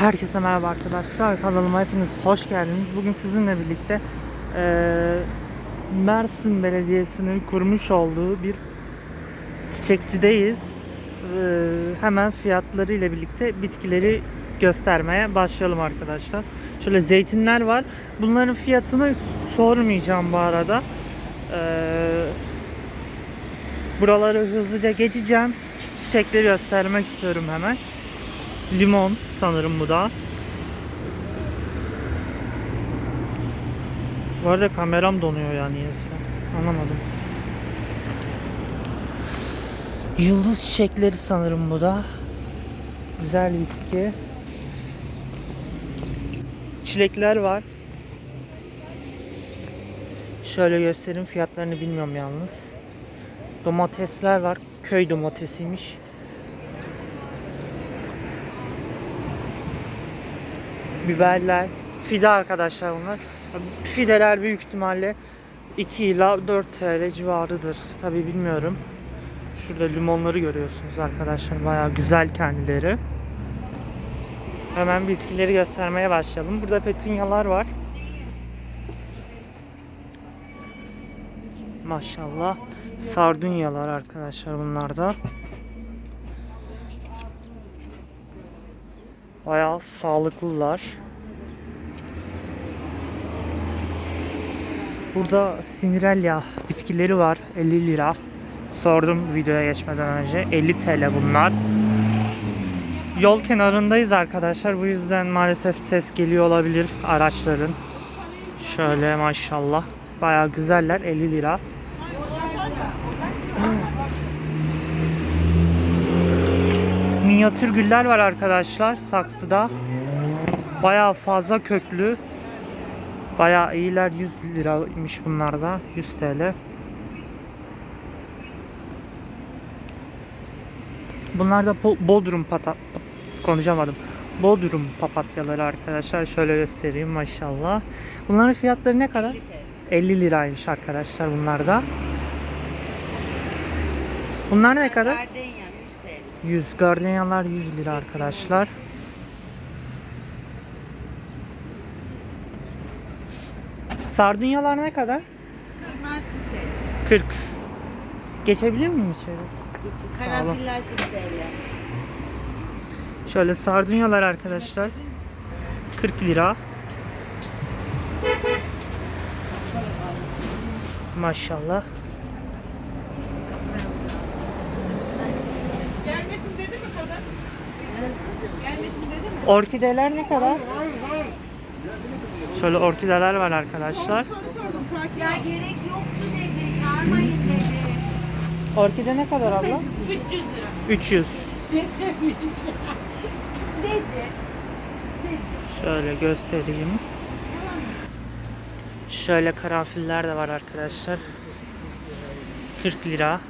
Herkese merhaba arkadaşlar. Kanalıma hepiniz hoş geldiniz. Bugün sizinle birlikte eee, Mersin Belediyesi'nin kurmuş olduğu bir çiçekçideyiz. Eee, hemen fiyatları ile birlikte bitkileri göstermeye başlayalım arkadaşlar. Şöyle zeytinler var. Bunların fiyatını sormayacağım bu arada. Eee, buraları hızlıca geçeceğim. Çiçekleri göstermek istiyorum hemen. Limon sanırım bu da. Bu arada kameram donuyor ya niyeyse. Anlamadım. Yıldız çiçekleri sanırım bu da. Güzel bitki. Çilekler var. Şöyle göstereyim fiyatlarını bilmiyorum yalnız. Domatesler var. Köy domatesiymiş. Biberler, fide arkadaşlar bunlar. Fideler büyük ihtimalle 2 ila 4 TL civarıdır. Tabi bilmiyorum. Şurada limonları görüyorsunuz arkadaşlar. Bayağı güzel kendileri. Hemen bitkileri göstermeye başlayalım. Burada petunyalar var. Maşallah. Sardunyalar arkadaşlar bunlar da. Bayağı sağlıklılar. Burada sinirelya bitkileri var 50 lira. Sordum videoya geçmeden önce 50 TL bunlar. Yol kenarındayız arkadaşlar. Bu yüzden maalesef ses geliyor olabilir araçların. Şöyle maşallah. Bayağı güzeller 50 lira. Minyatür güller var arkadaşlar saksıda. Bayağı fazla köklü. Bayağı iyiler 100 liraymış bunlar da 100 TL. Bunlar da Bodrum pata konuşamadım. Bodrum papatyaları arkadaşlar şöyle göstereyim maşallah. Bunların fiyatları ne kadar? 50 liraymış arkadaşlar bunlar da. Bunlar ne kadar? Gardenya 100 TL. 100 gardenyalar 100 lira arkadaşlar. Sardunyalar ne kadar? Bunlar 40 TL. 40. Geçebilir miyim içeri? Olun. Karanfiller 40 TL. Şöyle sardunyalar arkadaşlar. 40 lira. Maşallah. Orkideler ne kadar? Şöyle orkideler var arkadaşlar. Ya gerek yoktu dedi. Çağırmayın dedi. Orkide ne kadar abla? 300 lira. 300. Dedi. Şöyle göstereyim. Şöyle karanfiller de var arkadaşlar. 40 lira.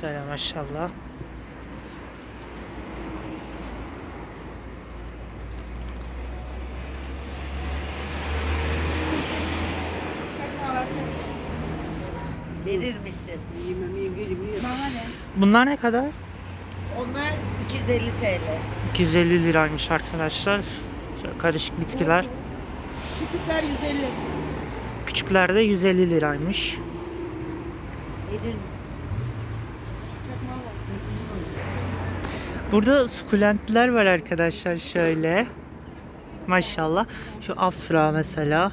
Şöyle maşallah. Bunlar ne kadar? Onlar 250 TL. 250 liraymış arkadaşlar. Şöyle karışık bitkiler. Küçükler 150. Küçükler de 150 liraymış. Burada sukulentler var arkadaşlar şöyle. Maşallah. Şu afra mesela.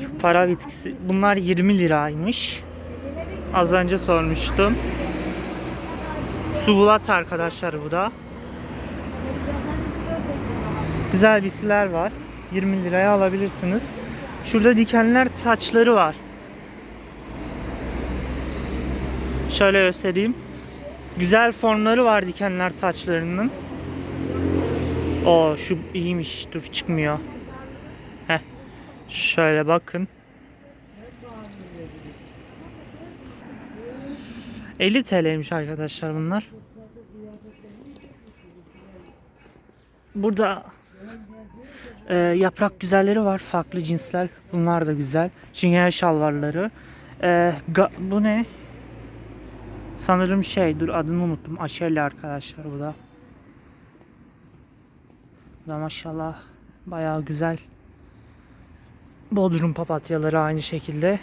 Şu para bitkisi. Bunlar 20 liraymış. Az önce sormuştum. Subulat arkadaşlar bu da. Güzel bitkiler var. 20 liraya alabilirsiniz. Şurada dikenler saçları var. Şöyle göstereyim. Güzel formları var dikenler taçlarının. O şu iyiymiş. Dur çıkmıyor. Heh. Şöyle bakın. 50 TL'ymiş arkadaşlar bunlar. Burada e, yaprak güzelleri var. Farklı cinsler. Bunlar da güzel. Çingene şalvarları. E, ga- bu ne? Sanırım şey dur adını unuttum. Aşelli arkadaşlar bu da. Bu da maşallah bayağı güzel. Bodrum papatyaları aynı şekilde.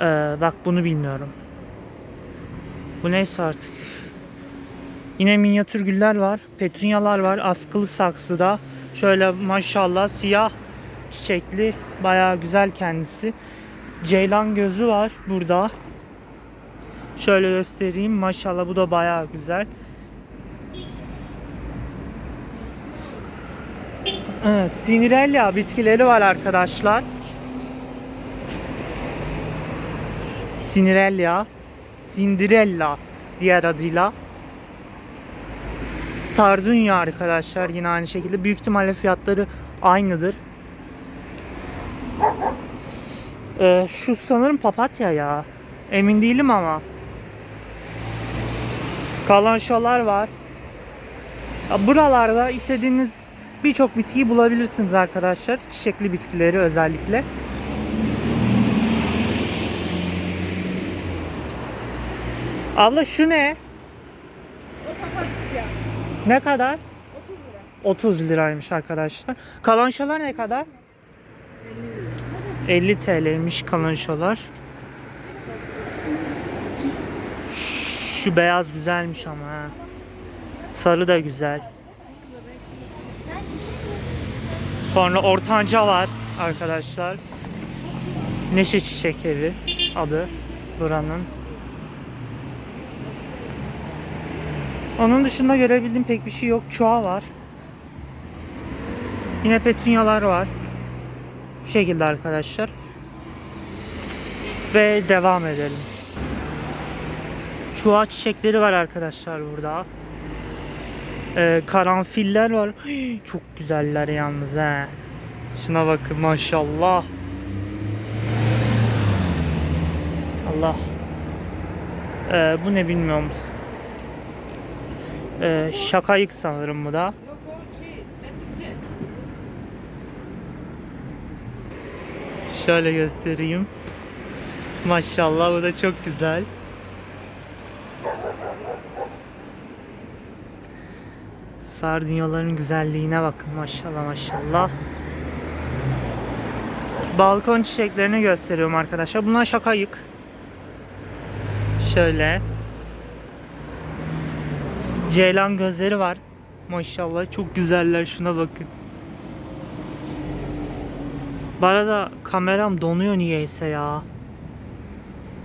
Ee, bak bunu bilmiyorum. Bu neyse artık. Yine minyatür güller var. Petunyalar var. Askılı saksıda. Şöyle maşallah siyah çiçekli. Bayağı güzel kendisi. Ceylan gözü var burada. Şöyle göstereyim. Maşallah bu da bayağı güzel. Sinirella bitkileri var arkadaşlar. Sinirella, Cinderella diğer adıyla. Sardunya arkadaşlar yine aynı şekilde. Büyük ihtimalle fiyatları aynıdır. Ee, şu sanırım papatya ya. Emin değilim ama. Kalanşolar var. Buralarda istediğiniz birçok bitkiyi bulabilirsiniz arkadaşlar. Çiçekli bitkileri özellikle. Abla şu ne? Ne kadar? 30 liraymış arkadaşlar. Kalanşolar ne kadar? 50 TL'ymiş kalanşolar. Şu beyaz güzelmiş ama ha. Sarı da güzel. Sonra ortanca var arkadaşlar. Neşe Çiçek Evi adı buranın. Onun dışında görebildiğim pek bir şey yok. Çuha var. Yine petunyalar var. Bu şekilde arkadaşlar. Ve devam edelim. Çuha çiçekleri var arkadaşlar burada. Ee, karanfiller var. Çok güzeller yalnız he. Şuna bakın maşallah. Allah. Ee, bu ne bilmiyor musun? Ee, şakayık sanırım bu da. Şöyle göstereyim. Maşallah bu da çok güzel. Sardunyaların güzelliğine bakın maşallah maşallah. Balkon çiçeklerini gösteriyorum arkadaşlar. Bunlar şakayık. Şöyle. Ceylan gözleri var. Maşallah çok güzeller şuna bakın. Bu arada kameram donuyor niyeyse ya.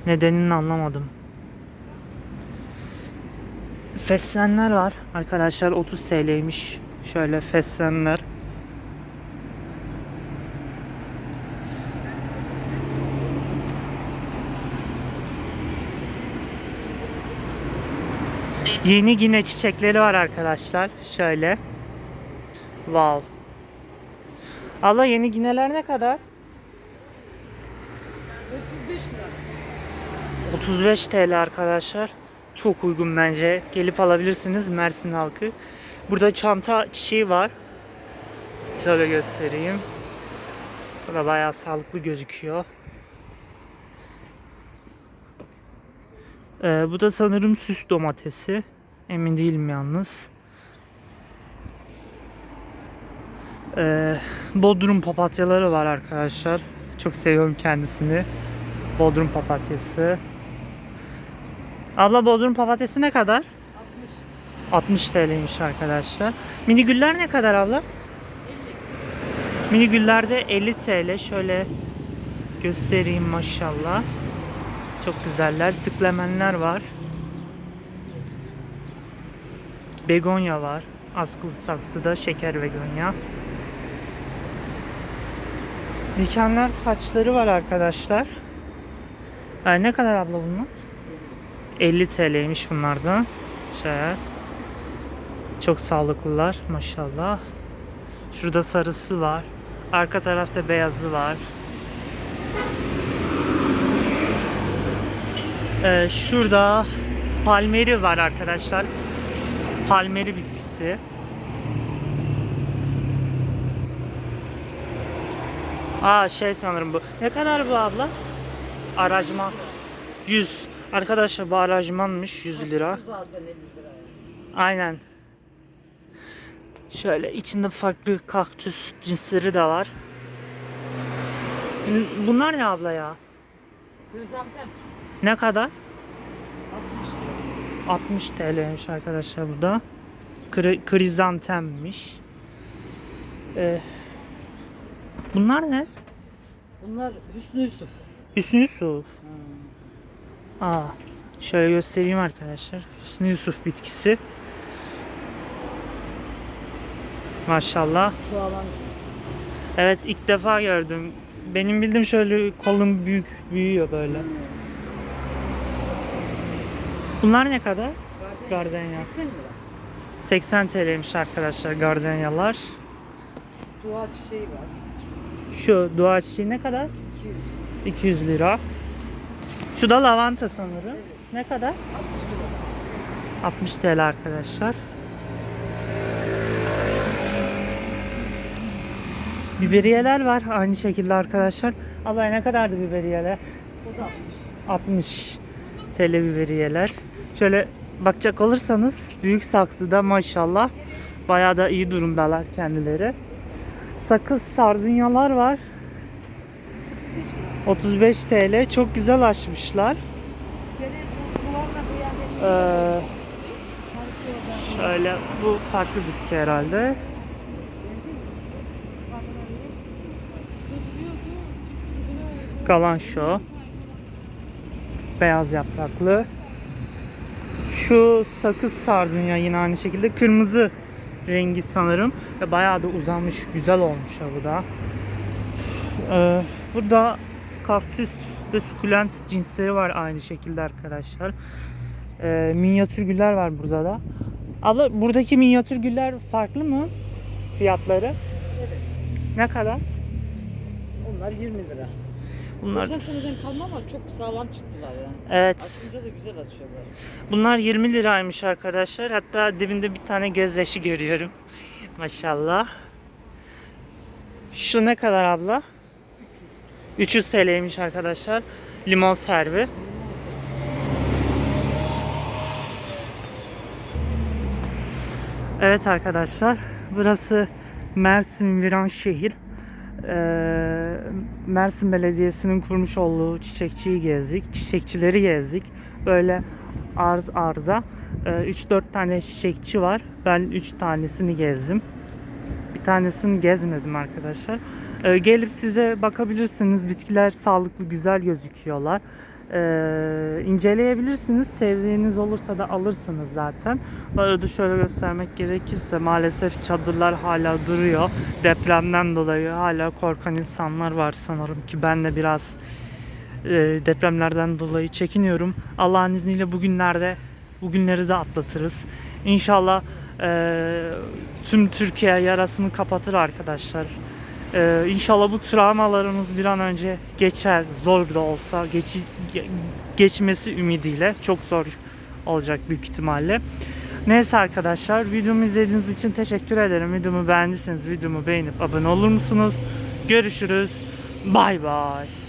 Nedenini anlamadım. Feslenler var arkadaşlar 30 TL'ymiş. Şöyle feslenler. Yeni yine çiçekleri var arkadaşlar. Şöyle. Wow. Allah yeni gineler ne kadar? 35 lira. 35 TL arkadaşlar. Çok uygun bence. Gelip alabilirsiniz Mersin halkı. Burada çanta çiçeği var. Şöyle göstereyim. Bu da bayağı sağlıklı gözüküyor. Ee, bu da sanırım süs domatesi. Emin değilim yalnız. Ee, Bodrum papatyaları var arkadaşlar. Çok seviyorum kendisini. Bodrum papatyası. Abla Bodrum papatyası ne kadar? 60 TL'ymiş arkadaşlar. Mini güller ne kadar abla? 50. Mini güllerde 50 TL. Şöyle göstereyim maşallah. Çok güzeller. Sıklemenler var. Begonya var. Askılı saksıda şeker begonya. Dikenler saçları var arkadaşlar. Ee, ne kadar abla bunlar? 50 TL'ymiş bunlar da. Şöyle. Çok sağlıklılar maşallah. Şurada sarısı var. Arka tarafta beyazı var. Ee, şurada palmeri var arkadaşlar. Palmeri bitkisi. Aa şey sanırım bu. Ne kadar bu abla? Aracman. 100. Arkadaşlar bu aracmanmış 100 lira. Zaten 50 lira. Aynen. Şöyle içinde farklı kaktüs cinsleri de var. Bunlar ne abla ya? Krizantem. Ne kadar? 60 lira. 60 TL'ymiş arkadaşlar burada. Kri- krizantemmiş. Ee, bunlar ne? Bunlar Hüsnü Yusuf. Hüsnü Yusuf. Hmm. Aa, şöyle göstereyim arkadaşlar. Hüsnü Yusuf bitkisi. Maşallah. Çoğalan cins. Evet ilk defa gördüm. Benim bildiğim şöyle kolum büyük büyüyor böyle. Bunlar ne kadar? Gardenya. 80 lira. 80 TL'ymiş arkadaşlar gardenyalar. Dua çiçeği var. Şu dua çiçeği ne kadar? 200. 200 lira. Şu da lavanta sanırım. Evet. Ne kadar? 60 lira. 60 TL arkadaşlar. Biberiyeler var aynı şekilde arkadaşlar. Abla ne kadardı biberiyeler? O da 60. 60 TL biberiyeler. Şöyle bakacak olursanız büyük saksıda maşallah bayağı da iyi durumdalar kendileri. Sakız sardunyalar var. 35 TL çok güzel açmışlar. Ee, şöyle bu farklı bitki herhalde. Kalan şu. Beyaz yapraklı. Şu sakız sardunya yine aynı şekilde kırmızı rengi sanırım. Ve bayağı da uzamış, güzel olmuş ha bu da. Ee, burada kaktüs ve sukulent cinsleri var aynı şekilde arkadaşlar. Ee, minyatür güller var burada da. Abla buradaki minyatür güller farklı mı? Fiyatları? Evet. Ne kadar? Onlar 20 lira. Bunlar Geçen seneden kalma ama çok sağlam çıktılar yani. evet. Açınca da güzel açıyorlar. Bunlar 20 liraymış arkadaşlar. Hatta dibinde bir tane gözyaşı görüyorum. Maşallah. Şu ne kadar abla? 300 TL'ymiş arkadaşlar. Limon servi. Evet arkadaşlar. Burası Mersin Viranşehir. Ee, Mersin Belediyesi'nin kurmuş olduğu çiçekçiyi gezdik. Çiçekçileri gezdik. Böyle arz arza 3-4 tane çiçekçi var. Ben 3 tanesini gezdim. Bir tanesini gezmedim arkadaşlar. Ee, gelip size bakabilirsiniz. Bitkiler sağlıklı, güzel gözüküyorlar. Ee, inceleyebilirsiniz. Sevdiğiniz olursa da alırsınız zaten. Bu arada şöyle göstermek gerekirse maalesef çadırlar hala duruyor. Depremden dolayı hala korkan insanlar var sanırım ki ben de biraz e, depremlerden dolayı çekiniyorum. Allah'ın izniyle bugünlerde bugünleri de atlatırız. İnşallah e, tüm Türkiye yarasını kapatır arkadaşlar. E, inşallah bu travmalarımız bir an önce geçer. Zor da olsa geçi, ge- geçmesi ümidiyle. Çok zor olacak büyük ihtimalle. Neyse arkadaşlar videomu izlediğiniz için teşekkür ederim. Videomu beğendiyseniz videomu beğenip abone olur musunuz? Görüşürüz. Bay bay.